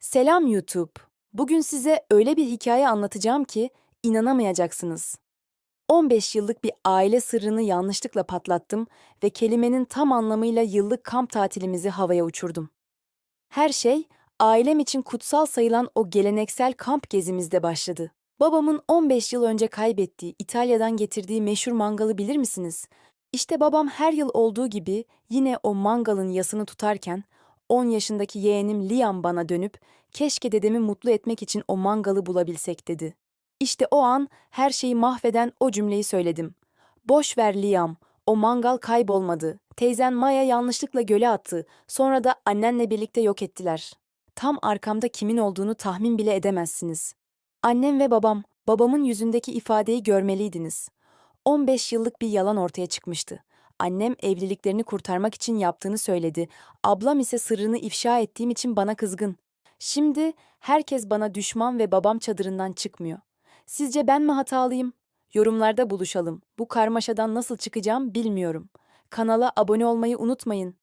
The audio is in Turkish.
Selam YouTube. Bugün size öyle bir hikaye anlatacağım ki inanamayacaksınız. 15 yıllık bir aile sırrını yanlışlıkla patlattım ve kelimenin tam anlamıyla yıllık kamp tatilimizi havaya uçurdum. Her şey ailem için kutsal sayılan o geleneksel kamp gezimizde başladı. Babamın 15 yıl önce kaybettiği, İtalya'dan getirdiği meşhur mangalı bilir misiniz? İşte babam her yıl olduğu gibi yine o mangalın yasını tutarken 10 yaşındaki yeğenim Liam bana dönüp keşke dedemi mutlu etmek için o mangalı bulabilsek dedi. İşte o an her şeyi mahveden o cümleyi söyledim. Boş ver Liam, o mangal kaybolmadı. Teyzen Maya yanlışlıkla göle attı. Sonra da annenle birlikte yok ettiler. Tam arkamda kimin olduğunu tahmin bile edemezsiniz. Annem ve babam, babamın yüzündeki ifadeyi görmeliydiniz. 15 yıllık bir yalan ortaya çıkmıştı. Annem evliliklerini kurtarmak için yaptığını söyledi. Ablam ise sırrını ifşa ettiğim için bana kızgın. Şimdi herkes bana düşman ve babam çadırından çıkmıyor. Sizce ben mi hatalıyım? Yorumlarda buluşalım. Bu karmaşadan nasıl çıkacağım bilmiyorum. Kanala abone olmayı unutmayın.